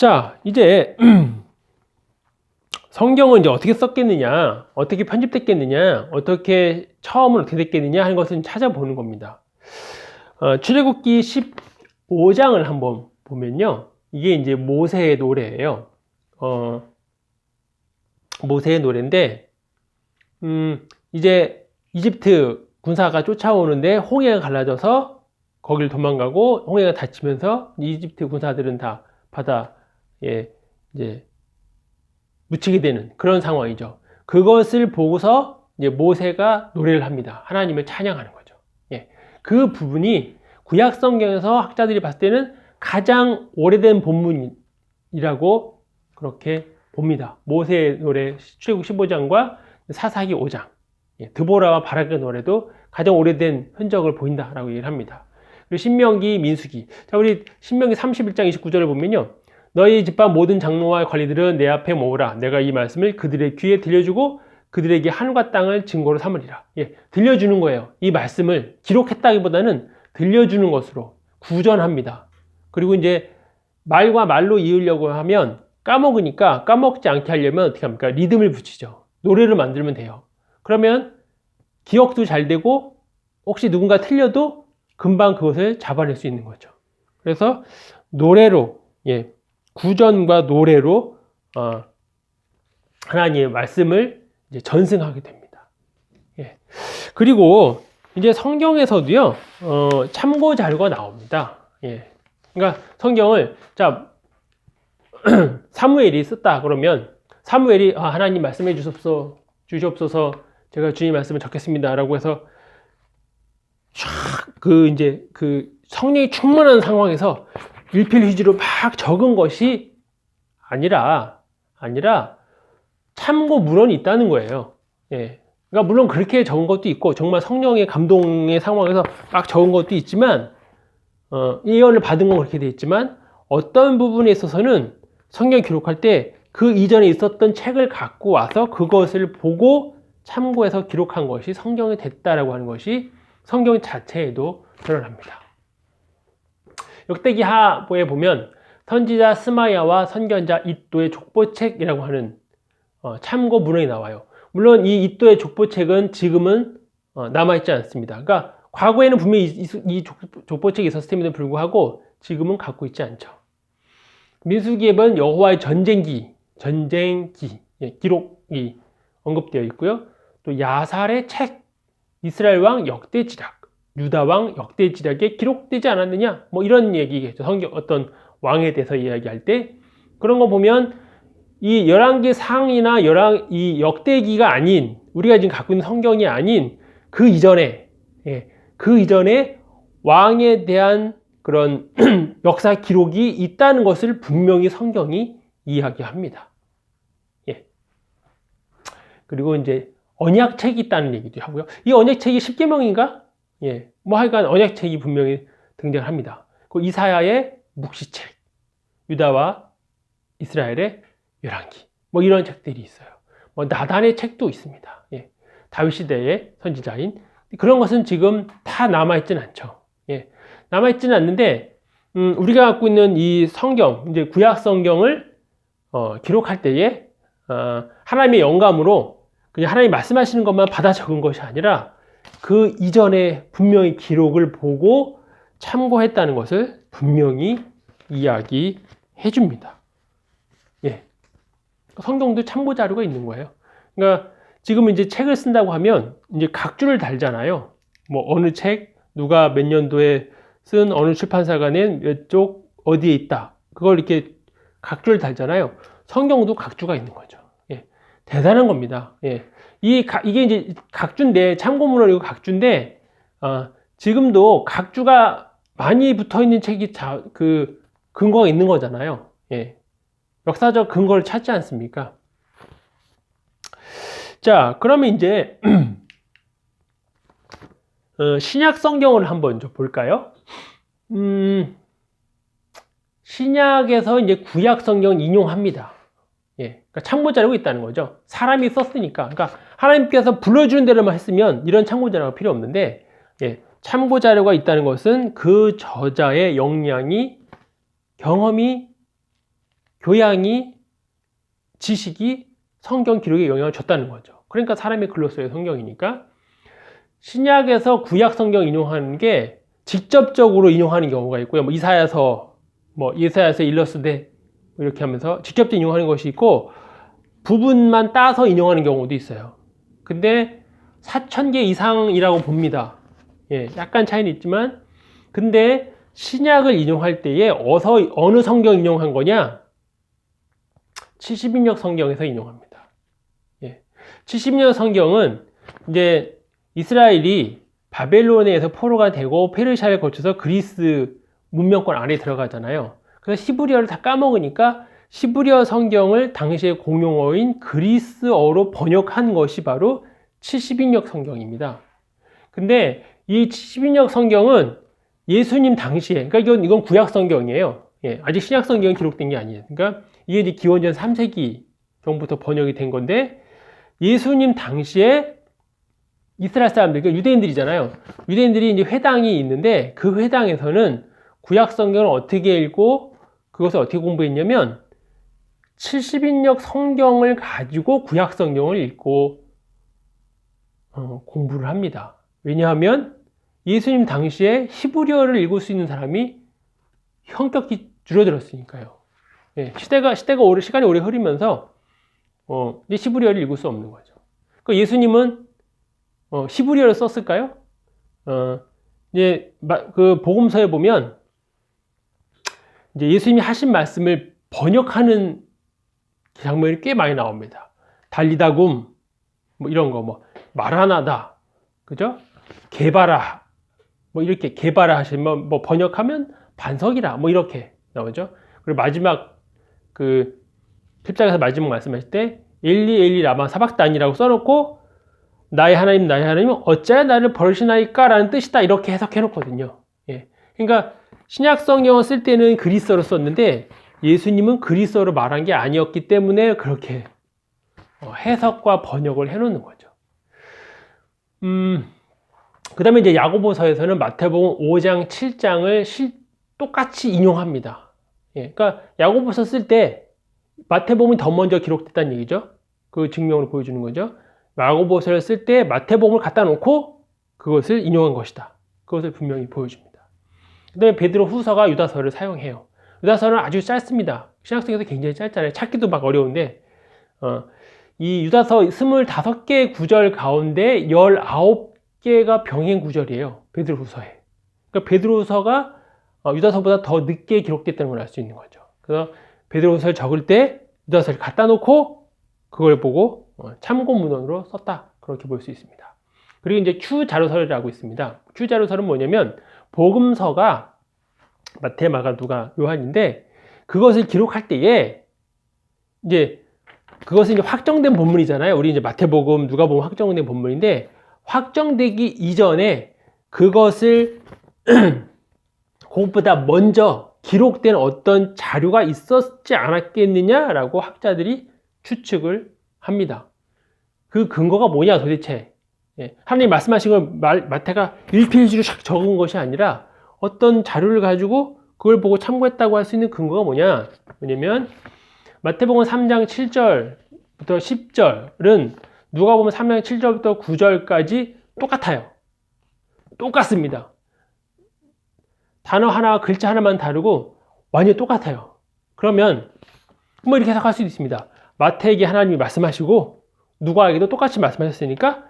자, 이제 성경은 이제 어떻게 썼겠느냐, 어떻게 편집됐겠느냐, 어떻게 처음은 어떻게 됐겠느냐 하는 것은 찾아보는 겁니다. 어, 출애굽기 15장을 한번 보면요. 이게 이제 모세의 노래예요. 어, 모세의 노래인데, 음, 이제 이집트 군사가 쫓아오는데 홍해가 갈라져서 거길 도망가고 홍해가 닫히면서 이집트 군사들은 다 바다 에 이제 묻히게 되는 그런 상황이죠. 그것을 보고서 이제 모세가 노래를 합니다. 하나님을 찬양하는 거죠. 예. 그 부분이 구약 성경에서 학자들이 봤을 때는 가장 오래된 본문이라고 그렇게 봅니다. 모세의 노래 출애굽 15장과 사사기 5장, 예, 드보라와 바락의 노래도 가장 오래된 흔적을 보인다라고 얘기를 합니다. 그리고 신명기, 민수기. 자, 우리 신명기 31장 29절을 보면요. 너희 집안 모든 장로와 관리들은 내 앞에 모으라. 내가 이 말씀을 그들의 귀에 들려주고 그들에게 하늘과 땅을 증거로 삼으리라. 예, 들려주는 거예요. 이 말씀을 기록했다기보다는 들려주는 것으로 구전합니다. 그리고 이제 말과 말로 이으려고 하면 까먹으니까 까먹지 않게 하려면 어떻게 합니까? 리듬을 붙이죠. 노래를 만들면 돼요. 그러면 기억도 잘 되고 혹시 누군가 틀려도 금방 그것을 잡아낼 수 있는 거죠. 그래서 노래로 예, 구전과 노래로 어, 하나님의 말씀을 전승하게 됩니다. 예. 그리고 이제 성경에서도요 어, 참고 자료가 나옵니다. 예. 그러니까 성경을 자 사무엘이 썼다 그러면 사무엘이 아, 하나님 말씀해 주옵소서 주시옵소서 제가 주님 말씀을 적겠습니다라고 해서 쫙그 이제 그 성령이 충만한 상황에서 일필휘지로 막 적은 것이 아니라 아니라 참고 물언이 있다는 거예요. 예. 그러니까 물론 그렇게 적은 것도 있고 정말 성령의 감동의 상황에서 막 적은 것도 있지만 어, 예언을 받은 건 그렇게 돼 있지만 어떤 부분에 있어서는 성경 기록할 때 그 이전에 있었던 책을 갖고 와서 그것을 보고 참고해서 기록한 것이 성경이 됐다라고 하는 것이 성경 자체에도 드러납니다. 역대기 하보에 보면 선지자 스마야와 선견자 이또의 족보책이라고 하는 어, 참고 문헌이 나와요. 물론 이 이또의 족보책은 지금은 어, 남아있지 않습니다. 그러니까 과거에는 분명히 이, 이 족보책이 있었을 템에도 불구하고 지금은 갖고 있지 않죠. 민수기에 보면 여호와의 전쟁기, 전쟁기, 예, 기록이 언급되어 있고요. 또 야살의 책, 이스라엘 왕 역대지략, 유다 왕 역대지략에 기록되지 않았느냐? 뭐 이런 얘기겠죠. 성경 어떤 왕에 대해서 이야기할 때 그런 거 보면 이 열왕기 상이나 열왕 이 역대기가 아닌 우리가 지금 갖고 있는 성경이 아닌 그 이전에 예, 그 이전에 왕에 대한 그런 역사 기록이 있다는 것을 분명히 성경이 이야기합니다. 예. 그리고 이제 언약책이 있다는 얘기도 하고요. 이 언약책이 10계명인가? 예. 뭐 하여간 언약책이 분명히 등장합니다. 그 이사야의 묵시책, 유다와 이스라엘의 열왕기. 뭐 이런 책들이 있어요. 뭐 나단의 책도 있습니다. 예. 다윗 시대의 선지자인 그런 것은 지금 다 남아 있지는 않죠. 예. 남아 있지는 않는데 음, 우리가 갖고 있는 이 성경, 이제 구약 성경을 어, 기록할 때에 어, 하나님의 영감으로 그냥 하나님 말씀하시는 것만 받아 적은 것이 아니라 그 이전에 분명히 기록을 보고 참고했다는 것을 분명히 이야기해 줍니다. 예. 성경도 참고 자료가 있는 거예요. 그러니까 지금 이제 책을 쓴다고 하면 이제 각주를 달잖아요. 뭐 어느 책, 누가 몇 년도에 쓴 어느 출판사가 낸 몇 쪽 어디에 있다. 그걸 이렇게 각주를 달잖아요. 성경도 각주가 있는 거죠. 예. 대단한 겁니다. 예. 이, 이게 이제 각주인데, 참고문헌이고 각주인데, 어, 지금도 각주가 많이 붙어 있는 책이 자, 그, 근거가 있는 거잖아요. 예. 역사적 근거를 찾지 않습니까? 자, 그러면 이제, 어, 신약 성경을 한번 좀 볼까요? 음, 신약에서 이제 구약 성경 인용합니다. 예, 그러니까 참고 자료가 있다는 거죠. 사람이 썼으니까. 그러니까 하나님께서 불러주는 대로만 했으면 이런 참고 자료가 필요 없는데, 예, 참고 자료가 있다는 것은 그 저자의 역량이 경험이 교양이 지식이 성경 기록에 영향을 줬다는 거죠. 그러니까 사람의 글로 써요 성경이니까 신약에서 구약 성경 인용하는 게 직접적으로 인용하는 경우가 있고요. 뭐 이사야서 뭐 이사야서 일러스되 이렇게 하면서 직접 인용하는 것이 있고 부분만 따서 인용하는 경우도 있어요. 근데 4천 개 이상이라고 봅니다. 예, 약간 차이는 있지만 근데 신약을 인용할 때에 어서 어느 성경 인용한 거냐? 70인역 성경에서 인용합니다. 예. 70인역 성경은 이제 이스라엘이 바벨론에서 포로가 되고 페르시아를 거쳐서 그리스 문명권 안에 들어가잖아요. 그래서 히브리어를 다 까먹으니까 히브리어 성경을 당시의 공용어인 그리스어로 번역한 것이 바로 70인역 성경입니다. 근데 이 70인역 성경은 예수님 당시에, 그러니까 이건, 이건 구약 성경이에요. 예, 아직 신약 성경이 기록된 게 아니에요. 그러니까 이게 이제 기원전 3세기 정부터 번역이 된 건데 예수님 당시에 이스라엘 사람들, 그러니까 유대인들이잖아요. 유대인들이 이제 회당이 있는데 그 회당에서는 구약 성경을 어떻게 읽고 그것을 어떻게 공부했냐면 70인역 성경을 가지고 구약 성경을 읽고 어, 공부를 합니다. 왜냐하면 예수님 당시에 히브리어를 읽을 수 있는 사람이 현격히 줄어들었으니까요. 예, 시대가 시대가 오래 시간이 오래 흐르면서 어, 히브리어를 읽을 수 없는 거죠. 그 예수님은 어, 히브리어를 썼을까요? 어, 이제 그 복음서에 보면 이제 예수님이 하신 말씀을 번역하는 장면이 꽤 많이 나옵니다. 달리다굼 뭐 이런 거뭐 말하나다 그죠? 개바라 뭐 이렇게 개바라 하시면 뭐 번역하면 반석이라 뭐 이렇게 나오죠. 그리고 마지막 그 10장에서 마지막 말씀하실 때 엘리 엘리 라마 사박단이라고 써놓고 나의 하나님 나의 하나님은 어찌하여 나를 버리시나이까 라는 뜻이다 이렇게 해석해 놓거든요. 예. 그러니까 신약 성경을 쓸 때는 그리스어로 썼는데 예수님은 그리스어로 말한 게 아니었기 때문에 그렇게 어, 해석과 번역을 해 놓는 거죠. 음, 그 다음에 이제 야고보서에서는 마태복음 5장, 7장을 실, 똑같이 인용합니다. 예, 그러니까 야고보서 쓸 때 마태복음이 더 먼저 기록됐다는 얘기죠. 그 증명으로 보여주는 거죠. 야고보서를 쓸 때 마태복음을 갖다 놓고 그것을 인용한 것이다. 그것을 분명히 보여줍니다. 그 다음에 베드로 후서가 유다서를 사용해요. 유다서는 아주 짧습니다. 신학성에서 굉장히 짧잖아요. 찾기도 막 어려운데, 어, 이 유다서 25개의 구절 가운데 19개가 병행 구절이에요. 베드로 후서에. 그러니까 베드로 후서가 어, 유다서보다 더 늦게 기록됐다는 걸 알 수 있는 거죠. 그래서 베드로 후서를 적을 때 유다서를 갖다 놓고 그걸 보고 어, 참고 문헌으로 썼다. 그렇게 볼 수 있습니다. 그리고 이제 Q 자료서라고 있습니다. Q 자료서는 뭐냐면 복음서가 마태, 마가, 누가, 요한인데 그것을 기록할 때에 이제 그것은 이제 확정된 본문이잖아요. 우리 이제 마태복음, 누가복음 확정된 본문인데 확정되기 이전에 그것을 그것보다 먼저 기록된 어떤 자료가 있었지 않았겠느냐라고 학자들이 추측을 합니다. 그 근거가 뭐냐 도대체? 예, 하나님 말씀하신 걸 말, 마태가 일필지로 적은 것이 아니라 어떤 자료를 가지고 그걸 보고 참고했다고 할 수 있는 근거가 뭐냐? 뭐냐면 마태복음 3장 7절부터 10절은 누가 보면 3장 7절부터 9절까지 똑같아요. 똑같습니다. 단어 하나, 글자 하나만 다르고 완전히 똑같아요. 그러면 뭐 이렇게 해석할 수도 있습니다. 마태에게 하나님이 말씀하시고 누가에게도 똑같이 말씀하셨으니까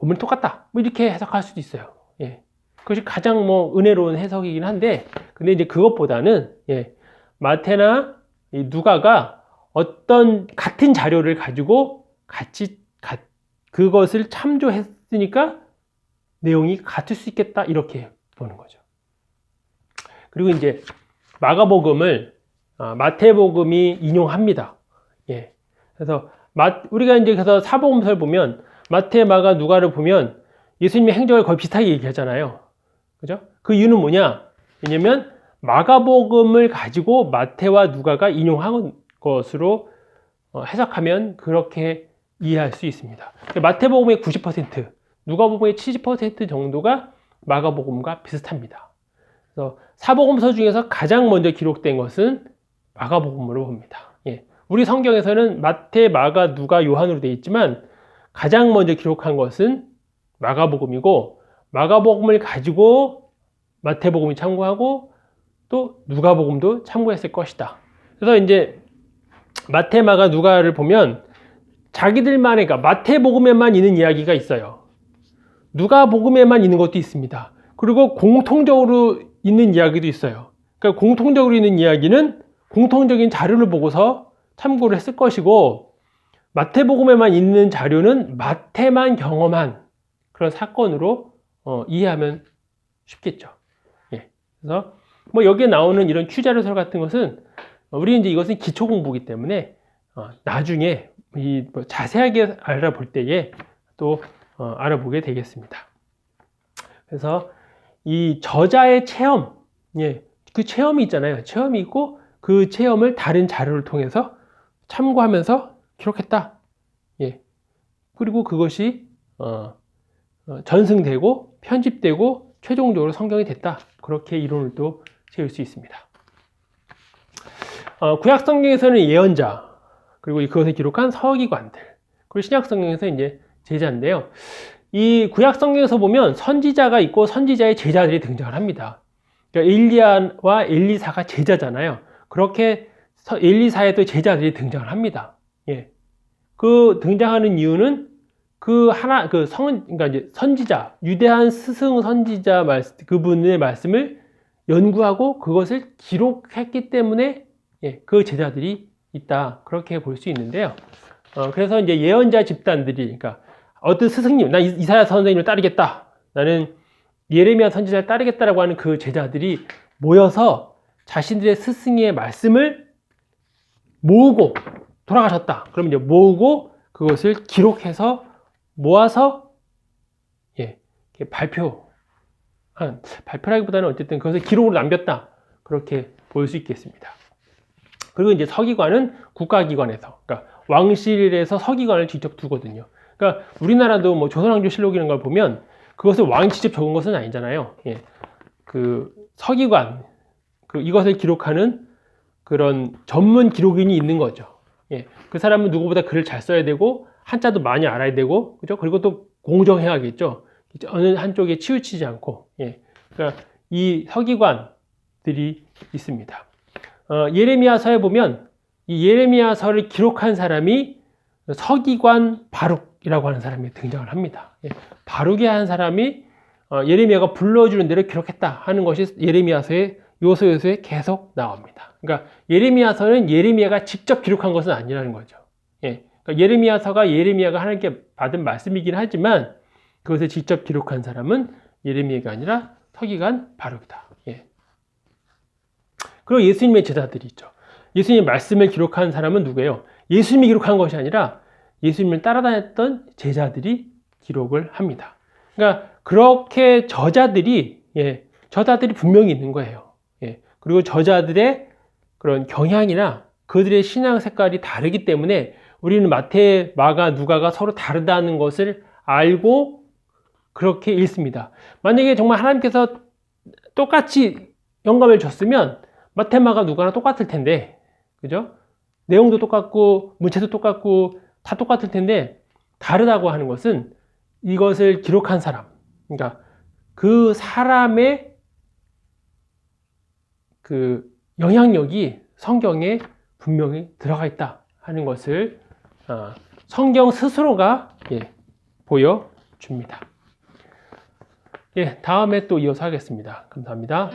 보면 똑같다. 뭐 이렇게 해석할 수도 있어요. 예. 그것이 가장 뭐 은혜로운 해석이긴 한데, 근데 이제 그것보다는 예. 마태나 누가가 어떤 같은 자료를 가지고 같이 가, 그것을 참조했으니까 내용이 같을 수 있겠다 이렇게 보는 거죠. 그리고 이제 마가복음을 아, 마태복음이 인용합니다. 예. 그래서 마, 우리가 이제 그래서 사복음서를 보면 마태, 마가, 누가를 보면 예수님의 행적을 거의 비슷하게 얘기하잖아요. 그죠? 그 이유는 뭐냐? 왜냐면 마가복음을 가지고 마태와 누가가 인용한 것으로 어, 해석하면 그렇게 이해할 수 있습니다. 마태복음의 90%, 누가복음의 70% 정도가 마가복음과 비슷합니다. 그래서 사복음서 중에서 가장 먼저 기록된 것은 마가복음으로 봅니다. 예. 우리 성경에서는 마태, 마가, 누가, 요한으로 되어 있지만 가장 먼저 기록한 것은 마가복음이고 마가복음을 가지고 마태복음이 참고하고 또 누가복음도 참고했을 것이다. 그래서 이제 마태, 마가, 누가를 보면 자기들만의 그러니까 마태복음에만 있는 이야기가 있어요. 누가복음에만 있는 것도 있습니다. 그리고 공통적으로 있는 이야기도 있어요. 그러니까 공통적으로 있는 이야기는 공통적인 자료를 보고서 참고를 했을 것이고 마태복음에만 있는 자료는 마태만 경험한 그런 사건으로 어, 이해하면 쉽겠죠. 예. 그래서 뭐 여기에 나오는 이런 취자료설 같은 것은 어, 우리 이제 이것은 기초 공부이기 때문에 어, 나중에 이 뭐 자세하게 알아볼 때에 또 어, 알아보게 되겠습니다. 그래서 이 저자의 체험, 예, 그 체험이 있잖아요. 체험이 있고 그 체험을 다른 자료를 통해서 참고하면서 기록했다. 예. 그리고 그것이 어, 어, 전승되고 편집되고 최종적으로 성경이 됐다. 그렇게 이론을 또 세울 수 있습니다. 어, 구약 성경에서는 예언자 그리고 그것을 기록한 서기관들 그리고 신약 성경에서 이제 제자인데요. 이 구약 성경에서 보면 선지자가 있고 선지자의 제자들이 등장을 합니다. 그러니까 엘리야와 엘리사가 제자잖아요. 그렇게 서- 엘리사에도 제자들이 등장을 합니다. 예. 그 등장하는 이유는 그 하나 그 성, 그러니까 이제 선지자, 유대한 스승 선지자 말 그분의 말씀을 연구하고 그것을 기록했기 때문에 예, 그 제자들이 있다 그렇게 볼 수 있는데요. 어, 그래서 이제 예언자 집단들이 그러니까 어떤 스승님, 나 이- 이사야 선생님을 따르겠다. 나는 예레미야 선지자를 따르겠다라고 하는 그 제자들이 모여서 자신들의 스승의 말씀을 모으고 돌아가셨다. 그럼 이제 모으고 그것을 기록해서 모아서 예, 이렇게 발표 한 발표라기보다는 어쨌든 그것을 기록으로 남겼다. 그렇게 볼 수 있겠습니다. 그리고 이제 서기관은 국가기관에서, 그러니까 왕실에서 서기관을 직접 두거든요. 그러니까 우리나라도 뭐 조선왕조실록 이런 걸 보면 그것을 왕이 직접 적은 것은 아니잖아요. 예. 그 서기관, 그 이것을 기록하는 그런 전문 기록인이 있는 거죠. 예. 그 사람은 누구보다 글을 잘 써야 되고 한자도 많이 알아야 되고 그죠? 그리고 또 공정해야겠죠. 어느 한쪽에 치우치지 않고. 예. 그러니까 이 서기관들이 있습니다. 어, 예레미야서에 보면 이 예레미야서를 기록한 사람이 서기관 바룩이라고 하는 사람이 등장을 합니다. 예, 바룩이 한 사람이 어, 예레미야가 불러주는 대로 기록했다 하는 것이 예레미야서의 요소 요소에 계속 나옵니다. 그러니까 예레미야서는 예레미야가 직접 기록한 것은 아니라는 거죠. 예, 그러니까 예레미야서가 예레미야가 하나님께 받은 말씀이긴 하지만 그것을 직접 기록한 사람은 예레미야가 아니라 서기관 바룩이다. 예. 그리고 예수님의 제자들이 있죠. 예수님의 말씀을 기록한 사람은 누구예요? 예수님이 기록한 것이 아니라 예수님을 따라다녔던 제자들이 기록을 합니다. 그러니까 그렇게 저자들이 예, 저자들이 분명히 있는 거예요. 예, 그리고 저자들의 그런 경향이나 그들의 신앙 색깔이 다르기 때문에 우리는 마태, 마가, 누가가 서로 다르다는 것을 알고 그렇게 읽습니다. 만약에 정말 하나님께서 똑같이 영감을 줬으면 마태, 마가, 누가랑 똑같을 텐데, 그죠? 내용도 똑같고 문체도 똑같고 다 똑같을 텐데 다르다고 하는 것은 이것을 기록한 사람, 그러니까 그 사람의 그 영향력이 성경에 분명히 들어가 있다 하는 것을 어, 성경 스스로가 예, 보여줍니다. 예, 다음에 또 이어서 하겠습니다. 감사합니다.